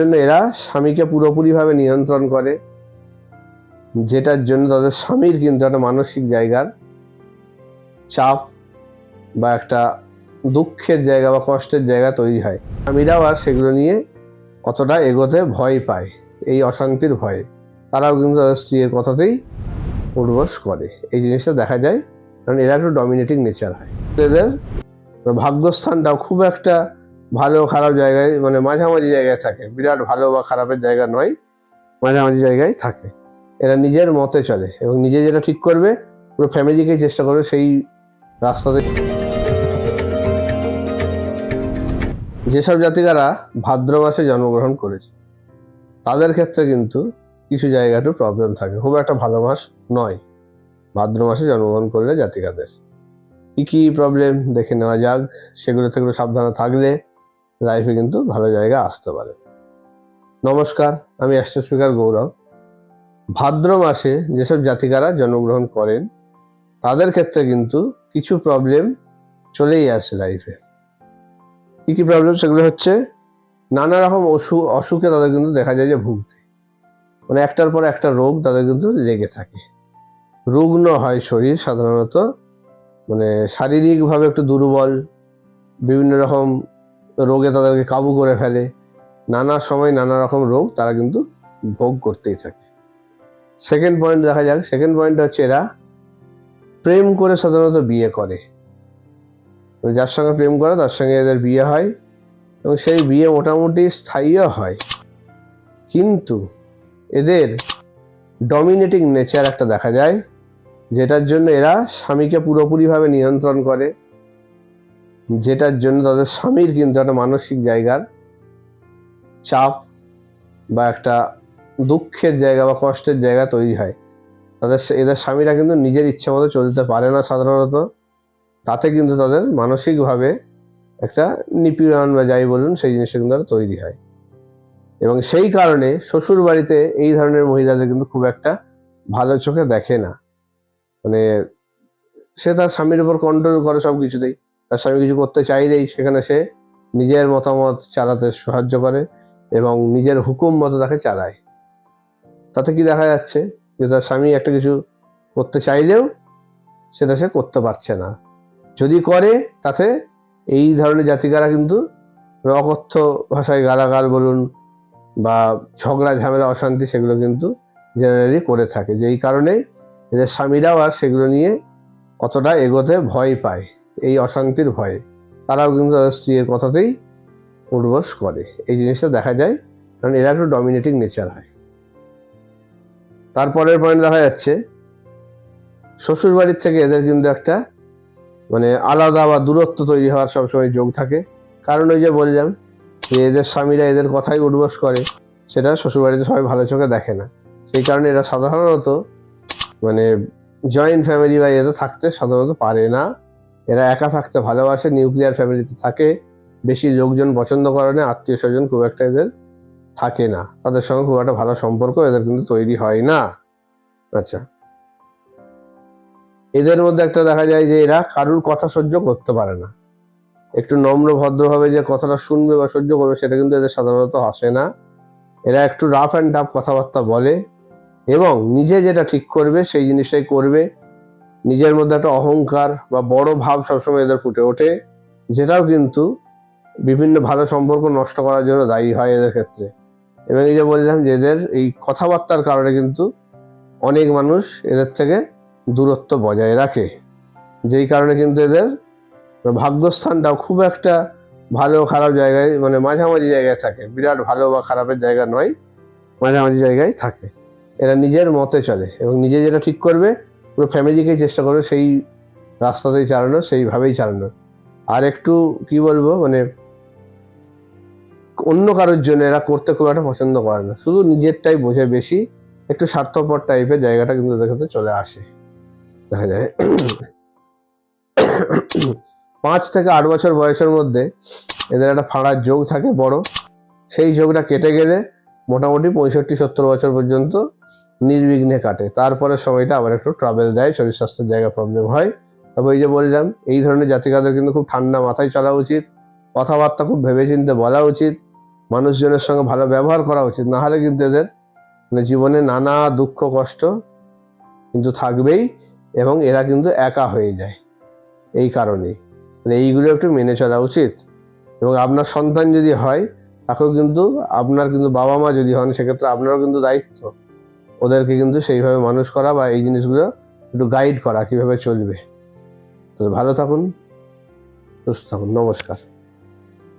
জন্য এরা স্বামীকে পুরোপুরিভাবে নিয়ন্ত্রণ করে, যেটার জন্য তাদের স্বামীর কিন্তু একটা মানসিক জায়গার চাপ বা একটা দুঃখের জায়গা বা কষ্টের জায়গা তৈরি হয়। স্বামীরাও আর সেগুলো নিয়ে অতটা এগোতে ভয় পায়, এই অশান্তির ভয়ে। তারাও কিন্তু তাদের স্ত্রীর কথাতেই উঠবস করে। এই জিনিসটা দেখা যায়, কারণ এরা একটু ডমিনেটিং নেচার হয়। এদের ভাগ্যস্থানটাও খুব একটা ভালো খারাপ জায়গায় মানে মাঝামাঝি জায়গায় থাকে। বিরাট ভালো বা খারাপের জায়গা নয়, মাঝামাঝি জায়গায় থাকে। এরা নিজের মতে চলে এবং নিজে যেটা ঠিক করবে, পুরো ফ্যামিলিকেই চেষ্টা করবে সেই রাস্তাতে। যেসব জাতিকারা ভাদ্র মাসে জন্মগ্রহণ করেছে, তাদের ক্ষেত্রে কিন্তু কিছু জায়গা একটু প্রবলেম থাকে। খুব একটা ভালো মাস নয়, ভাদ্র মাসে জন্মগ্রহণ করলে জাতিকাদের। কি কি প্রবলেম দেখে নেওয়া যাক সেগুলো থেকে সাবধানে থাকলে লাইফে কিন্তু ভালো জায়গা আসতে পারে। নমস্কার, আমি অ্যাস্ট্রো স্পিকার গৌরব। ভাদ্র মাসে যেসব জাতিকারা জন্মগ্রহণ করেন, তাদের ক্ষেত্রে কিন্তু কিছু প্রবলেম চলেই আসে লাইফে কী কী প্রবলেম সেগুলো হচ্ছে, নানা রকম অসুখ অসুখে তাদের কিন্তু দেখা যায় যে ভুগতে। মানে একটার পর একটা রোগ তাদের কিন্তু লেগে থাকে। রুগ্ন হয় শরীর সাধারণত মানে শারীরিকভাবে একটু দুর্বল, বিভিন্ন রকম রোগে তাদেরকে কাবু করে ফেলে। নানা সময় নানা রকম রোগ তারা কিন্তু ভোগ করতেই থাকে। সেকেন্ড পয়েন্ট দেখা যাক। সেকেন্ড পয়েন্ট হচ্ছে এরা প্রেম করে সাধারণত বিয়ে করে। যার সঙ্গে প্রেম করে, তার সঙ্গে এদের বিয়ে হয় এবং সেই বিয়ে মোটামুটি স্থায়ীও হয়। কিন্তু এদের ডমিনেটিং নেচার একটা দেখা যায়, যেটার জন্য এরা স্বামীকে পুরোপুরিভাবে নিয়ন্ত্রণ করে। যেটার জন্য তাদের স্বামীর কিন্তু একটা মানসিক জায়গার চাপ বা একটা দুঃখের জায়গা বা কষ্টের জায়গা তৈরি হয়। তাদের এদের স্বামীরা কিন্তু নিজের ইচ্ছা মতো চলতে পারে না সাধারণত। তাতে কিন্তু তাদের মানসিকভাবে একটা নিপীড়ন বা যাই বলুন, সেই জিনিসটা কিন্তু তারা হয়। এবং সেই কারণে শ্বশুর বাড়িতে এই ধরনের মহিলাদের কিন্তু খুব একটা ভালো চোখে দেখে না। মানে সে তার স্বামীর উপর কন্ট্রোল করে সব কিছুতেই তার স্বামী কিছু করতে চাইলেই সেখানে সে নিজের মতামত চালাতে সাহায্য করে এবং নিজের হুকুম মতো তাকে চালায়। তাতে কি দেখা যাচ্ছে যে তার স্বামী একটা কিছু করতে চাইলেও সেটা সে করতে পারছে না। যদি করে, তাতে এই ধরনের জাতিকারা কিন্তু অকথ্য ভাষায় গালাগাল বলুন বা ঝগড়া, ঝামেলা, অশান্তি সেগুলো কিন্তু জেনারেলি করে থাকে। যেই কারণে এদের স্বামীরাও আর সেগুলো নিয়ে অতটা এগোতে ভয় পায়। এই অশান্তির ভয়ে। তারাও কিন্তু তাদের স্ত্রীর কথাতেই উঠবস করে। এই জিনিসটা দেখা যায়, কারণ এরা একটু ডমিনেটিং নেচার হয়। তারপরের পয়েন্ট দেখা যাচ্ছে শ্বশুর বাড়ির থেকে এদের কিন্তু একটা মানে আলাদা বা দূরত্ব তৈরি হওয়ার সবসময় যোগ থাকে। কারণ ওই যে বললাম, যে এদের স্বামীরা এদের কথাই উঠবস করে, সেটা শ্বশুরবাড়িতে সবাই ভালো চোখে দেখে না। সেই কারণে এরা সাধারণত মানে জয়েন্ট ফ্যামিলি বা এতে থাকতে সাধারণত পারে না। এরা একা থাকতে ভালোবাসে নিউক্লিয়ার ফ্যামিলিতে থাকে। বেশি লোকজন পছন্দ করে না, আত্মীয় স্বজন খুব একটা এদের থাকে না। তাদের সঙ্গে খুব একটা ভালো সম্পর্ক এদের কিন্তু তৈরি হয় না। আচ্ছা। এদের মধ্যে একটা দেখা যায় যে এরা কারুর কথা সহ্য করতে পারে না। একটু নম্র, ভদ্রভাবে যে কথাটা শুনবে বা সহ্য করবে, সেটা কিন্তু এদের সাধারণত আসে না। এরা একটু রাফ অ্যান্ড টাফ কথাবার্তা বলে এবং নিজে যেটা ঠিক করবে, সেই জিনিসটাই করবে। নিজের মধ্যে একটা অহংকার বা বড় ভাব সবসময় এদের ফুটে ওঠে, যেটাও কিন্তু বিভিন্ন ভালো সম্পর্ক নষ্ট করার জন্য দায়ী হয় এদের ক্ষেত্রে। এবং এই যে বললাম যে এদের এই কথাবার্তার কারণে কিন্তু অনেক মানুষ এদের থেকে দূরত্ব বজায় রাখে। যেই কারণে কিন্তু এদের ভাগ্যস্থানটাও খুব একটা ভালো খারাপ জায়গায় মানে মাঝামাঝি জায়গায় থাকে। বিরাট ভালো বা খারাপের জায়গা নয়, মাঝামাঝি জায়গায় থাকে। এরা নিজের মতে চলে এবং নিজে যেটা ঠিক করবে পুরো ফ্যামিলিকেই চেষ্টা করবে সেই রাস্তাতেই চালানো, সেইভাবেই চালানো। আর একটু কি বলব মানে অন্য কারোর জন্য এরা করতে খুব একটা পছন্দ করে না। শুধু নিজেরটাই বোঝে বেশি, একটু স্বার্থপর টাইপের জায়গাটা কিন্তু ক্ষেত্রে চলে আসে। দেখা যায়। পাঁচ থেকে আট বছর বয়সের মধ্যে এদের একটা ফাঁড়ার যোগ থাকে বড়। সেই যোগটা কেটে গেলে মোটামুটি পঁয়ষট্টি সত্তর বছর পর্যন্ত নির্বিঘ্নে কাটে। তারপরে সময়টা আবার একটু ট্রাভেল দেয় শরীর স্বাস্থ্যের জায়গা প্রবলেম হয়। তবে এই যে বললাম, এই ধরনের জাতিকাদের কিন্তু খুব ঠান্ডা মাথায় চলা উচিত। কথাবার্তা খুব ভেবেচিন্তে বলা উচিত। মানুষজনের সঙ্গে ভালো ব্যবহার করা উচিত। না হলে কিন্তু এদের মানে জীবনে নানা দুঃখ, কষ্ট কিন্তু থাকবেই এবং এরা কিন্তু একা হয়ে যায়। এই কারণেই। মানে এইগুলো একটু মেনে চলা উচিত। এবং আপনার সন্তান যদি হয়, তাকেও কিন্তু, আপনার কিন্তু বাবা মা যদি হন, সেক্ষেত্রে আপনারও কিন্তু দায়িত্ব। ওদেরকে কিন্তু সেইভাবে মানুষ করা বা এই জিনিসগুলো একটু গাইড করা কীভাবে চলবে। তো ভালো থাকুন, সুস্থ থাকুন, নমস্কার।